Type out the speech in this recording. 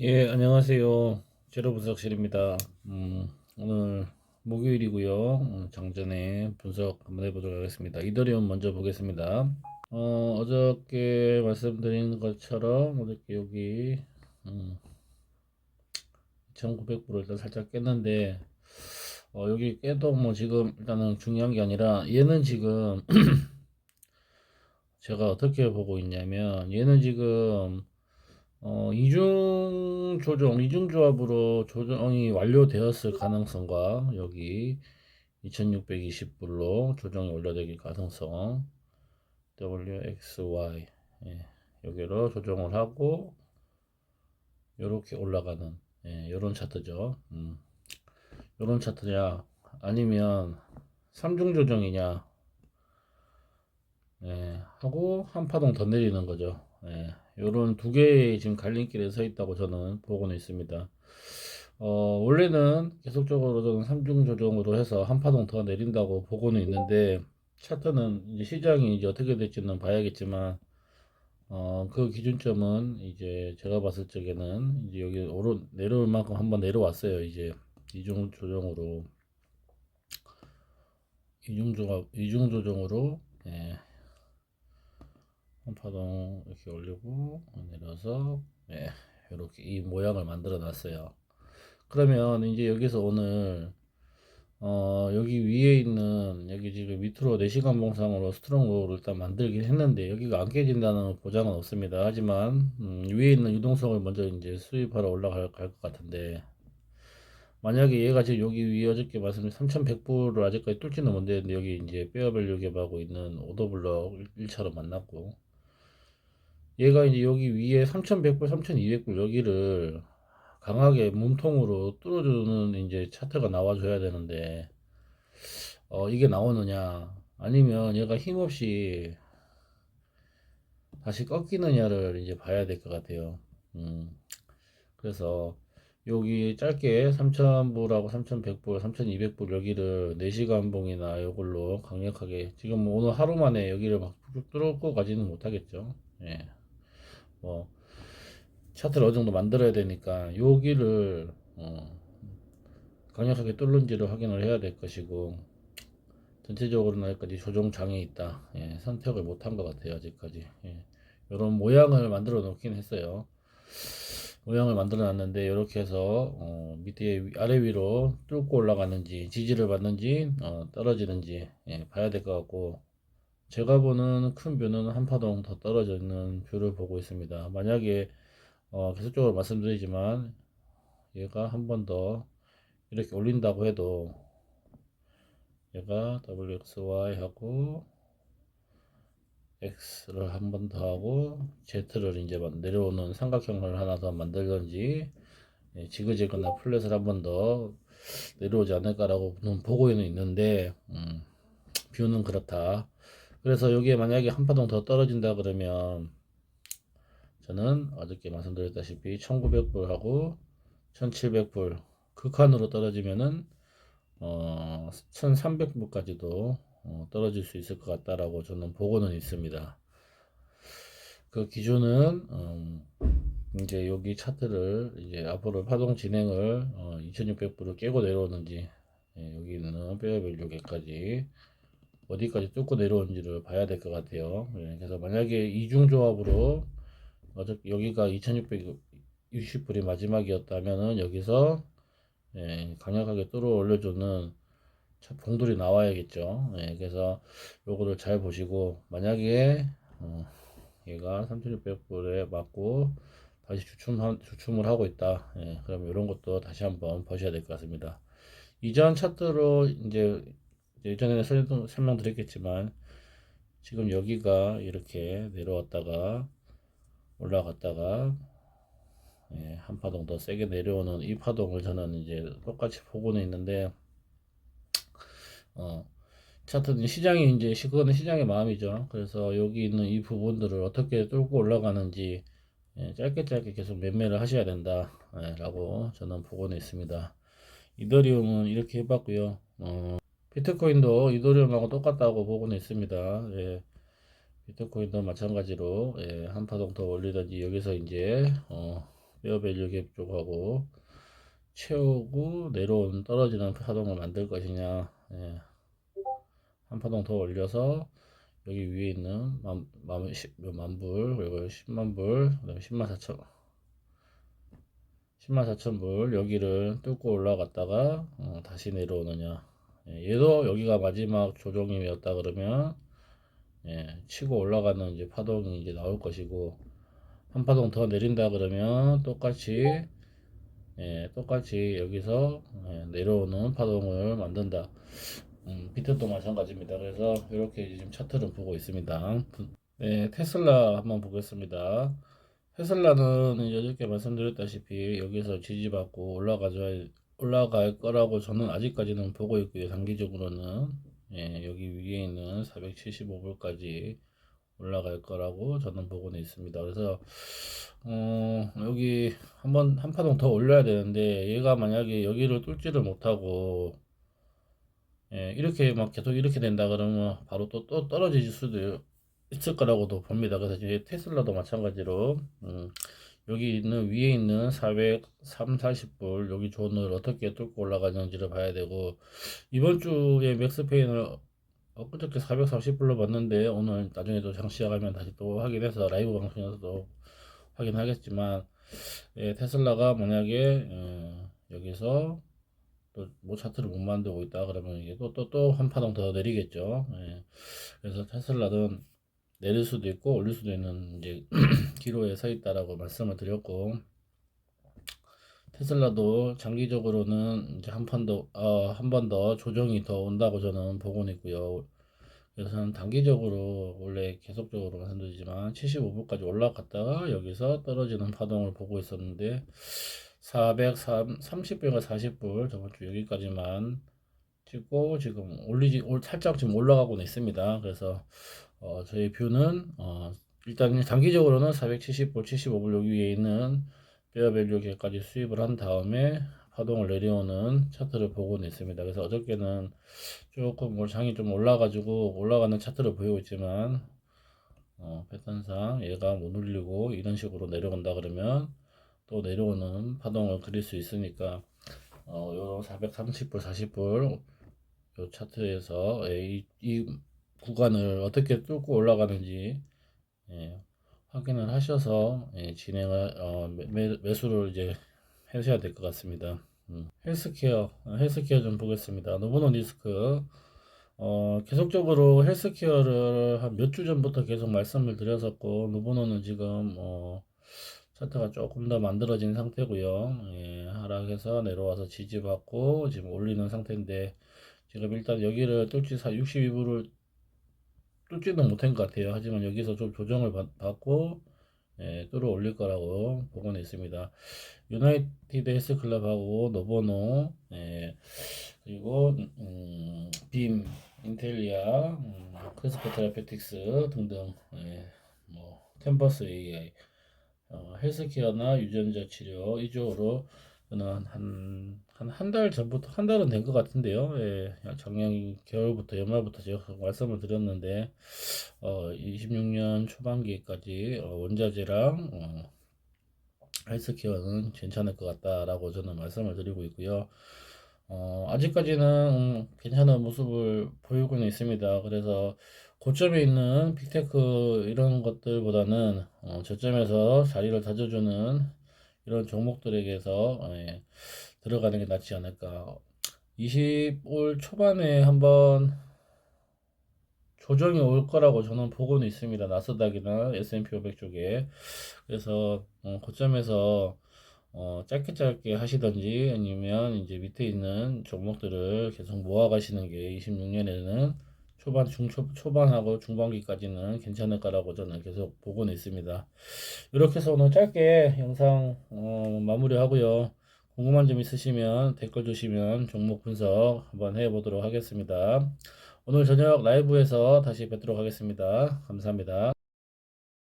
예, 안녕하세요. 제로 분석실입니다. 음, 오늘 목요일이고요. 음, 장전에 분석 한번 해보도록 하겠습니다. 이더리움 먼저 보겠습니다. 어, 어저께 말씀드린 것처럼 어저께 여기 음, 2,900불을 일단 살짝 깼는데 어, 여기 깨도 뭐 지금 일단은 중요한 게 아니라 얘는 지금 제가 어떻게 보고 있냐면 얘는 지금 어, 이중 조정, 이중 조합으로 조정이 완료되었을 가능성과 여기 2620불로 조정이 완료되길 가능성 WXY 예, 여기로 조정을 하고 이렇게 올라가는 예, 요런 차트죠. 음, 요런 차트냐 아니면 3중 조정이냐 예, 하고 한 파동 더 내리는 거죠. 예, 요런 두 개의 지금 갈림길에 서 있다고 저는 보고는 있습니다. 어, 원래는 계속적으로 저는 3중 조정으로 해서 한 파동 더 내린다고 보고는 있는데, 차트는 이제 시장이 이제 어떻게 될지는 봐야겠지만, 어, 그 기준점은 이제 제가 봤을 적에는 이제 여기 오르, 내려올 만큼 한번 내려왔어요. 이제 이중 조정으로. 이중 조합, 이중 조정으로, 예, 한 파동 이렇게 올리고 내려서 예, 이렇게 이 모양을 만들어 놨어요. 그러면 이제 여기서 오늘 어, 여기 위에 있는 여기 지금 밑으로 4시간 봉상으로 스트롱로를 일단 만들긴 했는데 여기가 안 깨진다는 보장은 없습니다. 하지만 음, 위에 있는 유동성을 먼저 이제 수입하러 올라갈 것 같은데 만약에 얘가 지금 여기 위에 어저께 말씀드린 3100불을 아직까지 뚫지는 못했는데 여기 이제 페어밸류 갭하고 있는 오더블럭 1차로 만났고 얘가 이제 여기 위에 3100불, 3200불 여기를 강하게 몸통으로 뚫어주는 이제 차트가 나와줘야 되는데, 어, 이게 나오느냐, 아니면 얘가 힘없이 다시 꺾이느냐를 이제 봐야 될 것 같아요. 음, 그래서 여기 짧게 3000불하고 3100불, 3200불 여기를 4시간 봉이나 이걸로 강력하게, 지금 뭐 오늘 하루 만에 여기를 막 쭉 뚫고 가지는 못하겠죠. 예. 뭐 차트를 어느 정도 만들어야 되니까 여기를 어, 강력하게 뚫는지를 확인을 해야 될 것이고 전체적으로는 여기까지 조정 장애 있다. 예, 선택을 못한 것 같아요 아직까지. 예, 이런 모양을 만들어 놓긴 했어요. 모양을 만들어 놨는데 이렇게 해서 어, 밑에 아래 위로 뚫고 올라가는지 지지를 받는지 어, 떨어지는지 예, 봐야 될 것 같고 제가 보는 큰 뷰는 한 파동 더 떨어져 있는 뷰를 보고 있습니다. 만약에 어, 계속적으로 말씀드리지만 얘가 한 번 더 이렇게 올린다고 해도 얘가 WXY 하고 X를 한 번 더 하고 Z를 이제 내려오는 삼각형을 하나 더 만들든지 예, 지그재그나 플랫을 한 번 더 내려오지 않을까라고는 보고는 있는데 음, 뷰는 그렇다. 그래서 여기에 만약에 한 파동 더 떨어진다 그러면 저는 어저께 말씀드렸다시피 1900불하고 1700불 극한으로 떨어지면은 어 1300불까지도 어, 떨어질 수 있을 것 같다라고 저는 보고는 있습니다. 그 기준은 음, 이제 여기 차트를 이제 앞으로 파동 진행을 어, 2600불을 깨고 내려오는지 예, 여기 있는 페어밸류계까지 어디까지 뚫고 내려오는지를 봐야 될 것 같아요. 예, 그래서 만약에 이중 조합으로 어저께 여기가 2660불이 마지막이었다면은 여기서 예, 강력하게 뚫어 올려주는 봉돌이 나와야겠죠. 예, 그래서 요거를 잘 보시고 만약에 어, 얘가 3600불에 맞고 다시 주춤 주춤을 하고 있다. 예, 그럼 이런 것도 다시 한번 보셔야 될 것 같습니다. 이전 차트로 이제 예전에 설명, 설명드렸겠지만 지금 여기가 이렇게 내려왔다가 올라갔다가 예, 한 파동 더 세게 내려오는 이 파동을 저는 이제 똑같이 보고는 있는데 어 차트는 시장이 이제 그거는 시장의 마음이죠. 그래서 여기 있는 이 부분들을 어떻게 뚫고 올라가는지 예, 짧게 짧게 계속 매매를 하셔야 된다 예, 라고 저는 보고는 있습니다. 이더리움은 이렇게 해봤고요. 어, 비트코인도 이더리움하고 똑같다고 보고는 있습니다. 예. 비트코인도 마찬가지로 예, 한 파동 더 올리든지 여기서 이제 어, 페어밸류 갭 쪽하고 채우고 내려오는 떨어지는 파동을 만들 것이냐 예. 한 파동 더 올려서 여기 위에 있는 만, 만, 십, 만불 그리고 10만 불 그다음에 10만 4천 10만 4천 불 여기를 뚫고 올라갔다가 어, 다시 내려오느냐 예, 얘도 여기가 마지막 조정이었다 그러면 예, 치고 올라가는 이제 파동이 이제 나올 것이고 한 파동 더 내린다 그러면 똑같이 예, 똑같이 여기서 예, 내려오는 파동을 만든다. 음, 비트도 마찬가지입니다. 그래서 이렇게 지금 차트를 보고 있습니다. 네, 테슬라 한번 보겠습니다. 테슬라는 어저께 말씀드렸다시피 여기서 지지받고 올라가져 올라갈 거라고 저는 아직까지는 보고 있고요. 단기적으로는 예, 여기 위에 있는 475불까지 올라갈 거라고 저는 보고는 있습니다. 그래서 어, 여기 한번 한 파동 더 올려야 되는데 얘가 만약에 여기를 뚫지를 못하고 예, 이렇게 막 계속 이렇게 된다 그러면 바로 또, 또 떨어질 수도 있을 거라고도 봅니다. 그래서 이제 테슬라도 마찬가지로 음, 여기 있는 위에 있는 400, 3, 40불 여기 존을 어떻게 뚫고 올라가는지를 봐야 되고 이번 주에 맥스페인을 엊그저께 440불로 봤는데 오늘 나중에 또 장 시작하면 다시 또 확인해서 라이브 방송에서도 확인하겠지만 예, 테슬라가 만약에 어, 여기서 또뭐 차트를 못 만들고 있다 그러면 이게 또 또 또 한 파동 더 내리겠죠. 예. 그래서 테슬라는 내릴 수도 있고 올릴 수도 있는 이제 기로에 서 있다라고 말씀을 드렸고 테슬라도 장기적으로는 이제 한판 더, 어, 한 번 더 조정이 더 온다고 저는 보고는 있고요. 그래서 단기적으로 원래 계속적으로 말씀드리지만 75불까지 올라갔다가 여기서 떨어지는 파동을 보고 있었는데 430불과 40불 저번 주 여기까지만 찍고 지금 올리지 올 살짝 지금 올라가고는 있습니다. 그래서 어, 저희 뷰는 어, 일단 단기적으로는 470불, 75불 여기 위에 있는 페어밸류 계까지 수입을 한 다음에 파동을 내려오는 차트를 보고는 있습니다. 그래서 어저께는 조금 뭐 장이 좀 올라가지고 올라가는 차트를 보이고 있지만 어, 패턴상 얘가 못 올리고 이런 식으로 내려온다 그러면 또 내려오는 파동을 그릴 수 있으니까 어, 요 430불, 40불 요 차트에서 예, 이, 이 구간을 어떻게 뚫고 올라가는지 예, 확인을 하셔서 예, 진행을 어, 매, 매수를 이제 하셔야 될 것 같습니다. 음. 헬스케어 어, 헬스케어 좀 보겠습니다. 노보노 디스크 어, 계속적으로 헬스케어를 한 몇 주 전부터 계속 말씀을 드렸었고 노보노는 지금 어, 차트가 조금 더 만들어진 상태고요. 예, 하락해서 내려와서 지지받고 지금 올리는 상태인데 지금 일단 여기를 뚫지 62불을 뚫지는 못한 것 같아요. 하지만 여기서 좀 조정을 받, 받고 예, 뚫어 올릴 거라고 보고는 있습니다. 유나이티드 헬스 클럽하고 노보노 예, 그리고 음, 빔, 인텔리아, 음, 크리스퍼 테라페틱스 등등 예, 뭐 템버스 AI 어, 헬스케어나 유전자 치료 이쪽으로 저는 한 한 한 달 전부터 한 달은 된 것 같은데요. 예, 작년 겨울부터 연말부터 제가 말씀을 드렸는데 어, 26년 초반기까지 어, 원자재랑 어, 헬스케어는 괜찮을 것 같다라고 저는 말씀을 드리고 있고요. 어, 아직까지는 음, 괜찮은 모습을 보이고는 있습니다. 그래서 고점에 있는 빅테크 이런 것들보다는 어, 저점에서 자리를 다져주는 이런 종목들에게서 예, 들어가는 게 낫지 않을까. 20올 초반에 한번 조정이 올 거라고 저는 보고는 있습니다. 나스닥이나 S&P 500 쪽에. 그래서 어, 고점에서 어, 짧게 짧게 하시던지 아니면 이제 밑에 있는 종목들을 계속 모아 가시는 게 26년에는 초반 중초 초반하고 중반기까지는 괜찮을 거라고 저는 계속 보고는 있습니다. 이렇게 해서 오늘 짧게 영상 어, 마무리하고요. 궁금한 점 있으시면 댓글 주시면 종목 분석 한번 해보도록 하겠습니다. 오늘 저녁 라이브에서 다시 뵙도록 하겠습니다. 감사합니다.